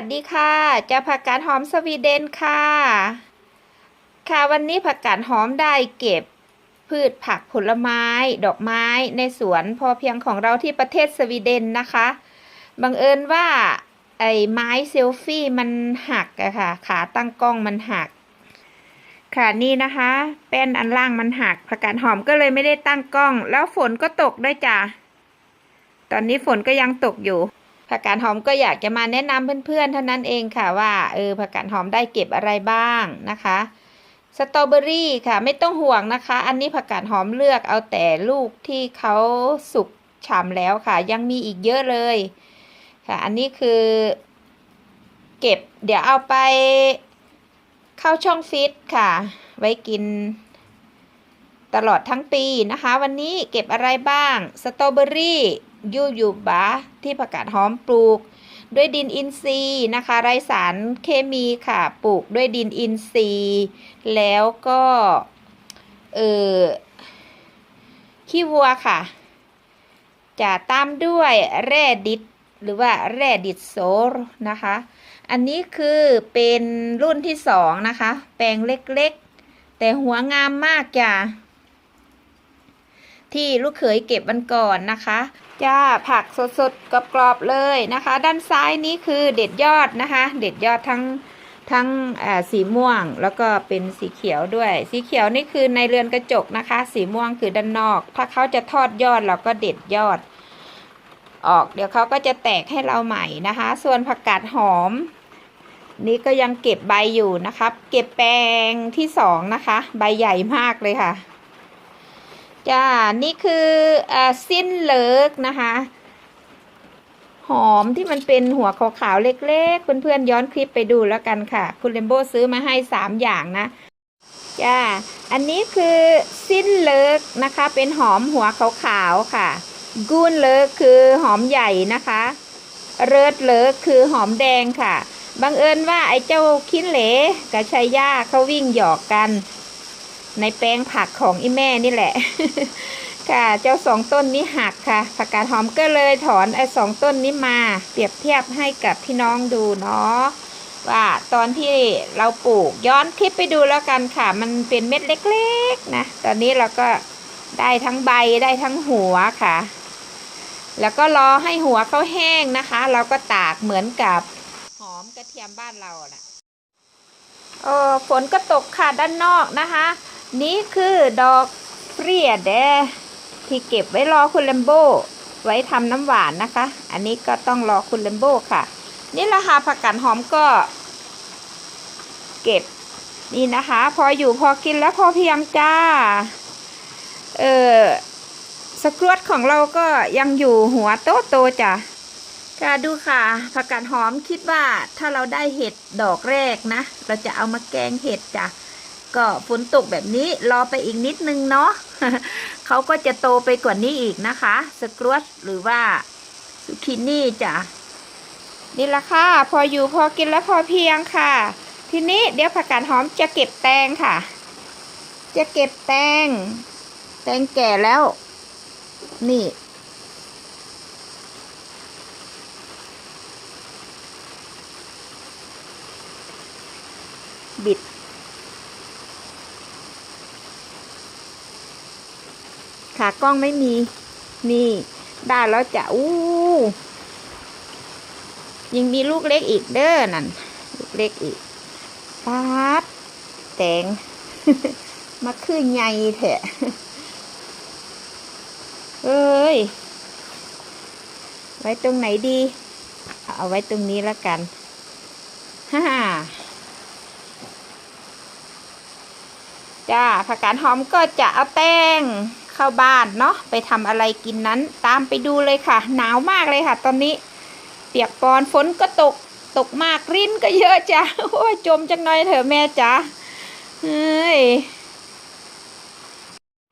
วัสดีค่ะเจะผักกาดหอมสวีเดนค่ะ ค่ะวันนี้ผักกาดหอมได้เก็บพืชผักผลไม้ ดอกไม้ในสวนพอเพียงของเราที่ประเทศสวีเดนนะคะ บังเอิญว่าไอ้ไม้เซลฟี่มันหักอะค่ะ ขาตั้งกล้องมันหัก ค่ะนี่นะคะ แป้นอันล่างมันหักผักกาดหอมก็เลยไม่ได้ตั้งกล้อง แล้วฝนก็ตกด้วยจ้ะ ตอนนี้ฝนก็ยังตกอยู่ ผักกาดหอมก็อยากจะมาแนะนำเพื่อนๆเท่านั้นเองค่ะว่าเออผักกาดหอมได้เก็บอะไรบ้างนะคะสตรอเบอรี่ค่ะไม่ต้องห่วงนะคะ อันนี้ผักกาดหอมเลือกเอาแต่ลูกที่เขาสุกฉ่ำแล้วค่ะ ยังมีอีกเยอะเลยค่ะ อันนี้คือ เก็บเดี๋ยวเอาไปเข้าช่องฟิตค่ะ ไว้กินตลอดทั้งปีนะคะ วันนี้เก็บอะไรบ้างสตรอเบอรี่ ยูยูบาที่ผักกาดหอมปลูก ด้วยดินอินทรีย์นะคะ ไรสารเคมีค่ะปลูกด้วยดินอินทรีย์ แล้วก็เออขี้วัวค่ะ จะตามด้วยแร่ดิดหรือว่าแร่ดิดโซลนะคะ อันนี้คือเป็นรุ่นที่สองนะคะ แปลงเล็กๆ แต่หัวงามมากจ้ะที่ลูกเขยเก็บวันก่อนนะคะ จ้าผักสดๆกรอบๆเลยนะคะ ด้านซ้ายนี้คือเด็ดยอดนะคะ เด็ดยอดทั้งทั้งสีม่วงแล้วก็เป็นสีเขียวด้วย สีเขียวนี่คือในเรือนกระจกนะคะ สีม่วงคือด้านนอก ถ้าเขาจะทอดยอดเราก็เด็ดยอด ออก เดี๋ยวเขาก็จะแตกให้เราใหม่นะคะ ส่วนผักกาดหอม นี่ก็ยังเก็บใบอยู่นะครับ เก็บแปลงที่สองนะคะ ใบใหญ่มากเลยค่ะ จ้า นี่คืออสิ้นเลิกนะคะ หอมที่มันเป็นหัวขาวๆเล็กๆ เพื่อนๆย้อนคลิปไปดูแล้วกันค่ะ คุณเลมโบซื้อมาให้สามอย่างนะ จ้า อันนี้คือสิ้นเลิกนะคะ เป็นหอมหัวขาวๆค่ะกุนเลิกคือหอมใหญ่นะคะ เริดเลิกคือหอมแดงค่ะบังเอิญว่าไอ้เจ้าคินเหลกับชายาเขาวิ่งหยอกกัน ในแปลงผักของอีแม่นี่แหละ ค่ะ เจ้าสองต้นนี้หักค่ะ ผักกาดหอมก็เลยถอนไอ้สองต้นนี้มา เปรียบเทียบให้กับพี่น้องดูเนาะว่าตอนที่เราปลูกย้อนคลิปไปดูแล้วกันค่ะ มันเป็นเม็ดเล็กๆนะ ตอนนี้เราก็ได้ทั้งใบได้ทั้งหัวค่ะ แล้วก็รอให้หัวเขาแห้งนะคะ เราก็ตากเหมือนกับหอมกระเทียมบ้านเราน่ะเออฝนก็ตกค่ะด้านนอกนะคะ นี่คือดอกเฟรียเดที่เก็บไว้รอคุณเลมโบไว้ทำน้ำหวานนะคะ อันนี้ก็ต้องรอคุณเลมโบค่ะ นี่แหละค่ะผักกาดหอมก็ เก็บนี่นะคะ พออยู่พอกินแล้วพอเพียงจ้า เออสกรวดของเราก็ยังอยู่หัวโตโตจ้ะค่ะดูค่ะผักกาดหอมคิดว่าถ้าเราได้เห็ดดอกแรกนะ เราจะเอามาแกงเห็ดจ้ะ ก็ฝนตกแบบนี้รอไปอีกนิดนึงเนาะเขาก็จะโตไปกว่านี้อีกนะคะ สกรวตหรือว่าซูคินี่จ้ะนี่ละค่ะ พออยู่พอกินแล้วพอเพียงค่ะ ทีนี้เดี๋ยวผักกาดหอมจะเก็บแตงค่ะ จะเก็บแตง แตงแก่แล้ว นี่ บิด ขากล้องไม่มี นี่ ได้แล้วจะอู้ยังมีลูกเล็กอีกเด้อนั่น ลูกเล็กอีกป๊าดแตงมาคือไงแถะเอ้ย ไว้ตรงไหนดี เอาไว้ตรงนี้แล้วกัน ฮ่าจ้าผักกาดหอมก็จะเอาแป้ง เข้าบ้านเนาะไปทำอะไรกินนั้นตามไปดูเลยค่ะ หนาวมากเลยค่ะ ตอนนี้ เปียกปอนฝนก็ตกตกมากริ้นก็เยอะจ้ะโอ้ยจมจังหน่อยเถอะแม่จ้ะเฮ้ย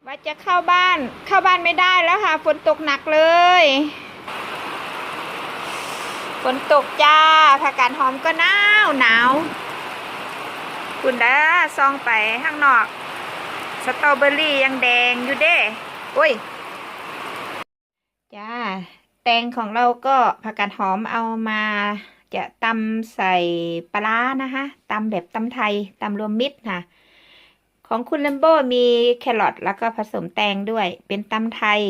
ว่าจะเข้าบ้านเข้าบ้านไม่ได้แล้วค่ะ ฝนตกหนักเลย ฝนตกจ้าผักกาดหอมก็หนาวหนาวคุณด้าซองไปข้างนอก สตรอเบอรี่ยังแดงอยู่เด้โอ้ย จ้า แตงของเราก็ผักกาดหอมเอามาจะตำใส่ปลาร้านะคะตำแบบตำไทยตำรวมมิตรค่ะ ของคุณเลมโบมีแครอทแล้วก็ผสมแตงด้วยเป็นตำไทย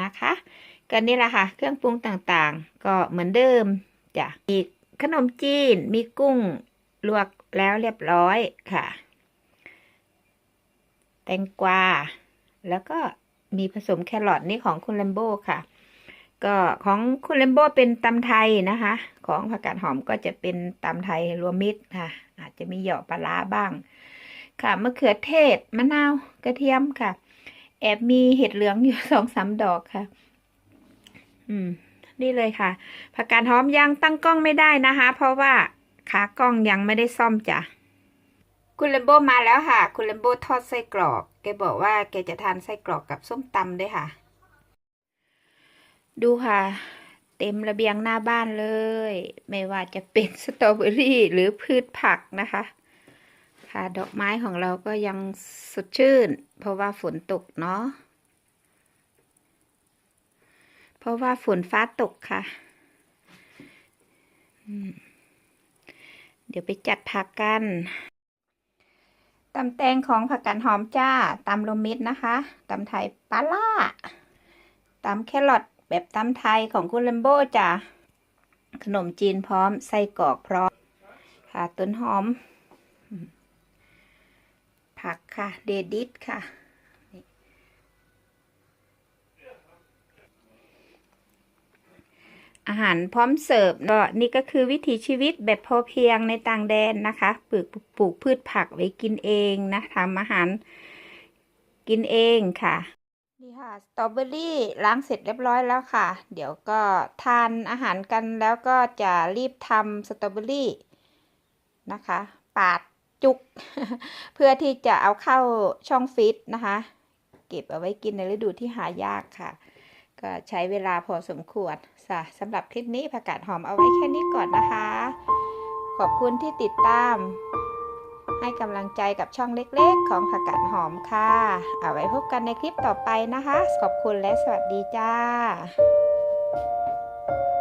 นะคะก็นี่แหละค่ะ เครื่องปรุงต่างๆ ก็เหมือนเดิมจ้ะมีขนมจีนมีกุ้งลวกแล้วเรียบร้อยค่ะ แตงกวา แล้วก็มีผสมแครอทนี่ของคุณเลมโบค่ะ ก็ของคุณเลมโบเป็นตำไทยนะคะ ของผักกาดหอมก็จะเป็นตำไทยรวมมิตรค่ะ อาจจะมีเหยาะปลาร้าบ้าง ค่ะมะเขือเทศมะนาวกระเทียมค่ะ แอบมีเห็ดเหลืองอยู่สองสามดอกค่ะ อืม นี่เลยค่ะผักกาดหอมยังตั้งกล้องไม่ได้นะคะ เพราะว่าขากล้องยังไม่ได้ซ่อมจ้ะ คุณเลมโบมาแล้วค่ะ คุณเลมโบทอดไส้กรอก แกบอกว่าแกจะทานไส้กรอกกับส้มตำด้วยค่ะ ดูค่ะ เต็มระเบียงหน้าบ้านเลย ไม่ว่าจะเป็นสตรอเบอรี่หรือพืชผักนะคะ ค่ะดอกไม้ของเราก็ยังสดชื่น เพราะว่าฝนตกเนาะ เพราะว่าฝนฟ้าตกค่ะเดี๋ยวไปจัดผักกัน ตำแตงของผักกาดหอมจ้าตำโรวมมิตรนะคะตำไทยปลาล่าตำแครอทแบบตำไทยของคุณเลมโบจ้าขนมจีนพร้อมไส้กรอกพร้อม ค่ะต้นหอม ผักค่ะ เดดิสค่ะ อาหารพร้อมเสิร์ฟก็นี่ก็คือวิถีชีวิตแบบพอเพียงในต่างแดนนะคะปลูกปลูกพืชผักไว้กินเองนะทำอาหารกินเองค่ะนี่ค่ะสตรอเบอรี่ล้างเสร็จเรียบร้อยแล้วค่ะ เดี๋ยวก็ทานอาหารกันแล้วก็จะรีบทำสตรอเบอรี่นะคะ ปาดจุก เพื่อที่จะเอาเข้าช่องฟิตนะคะ เก็บเอาไว้กินในฤดูที่หายากค่ะ ก็ใช้เวลาพอสมควรค่ะสำหรับคลิปนี้ผักกาดหอมเอาไว้แค่นี้ก่อนนะคะ ขอบคุณที่ติดตาม ให้กำลังใจกับช่องเล็กๆ ของผักกาดหอมค่ะ เอาไว้พบกันในคลิปต่อไปนะคะ ขอบคุณและสวัสดีจ้า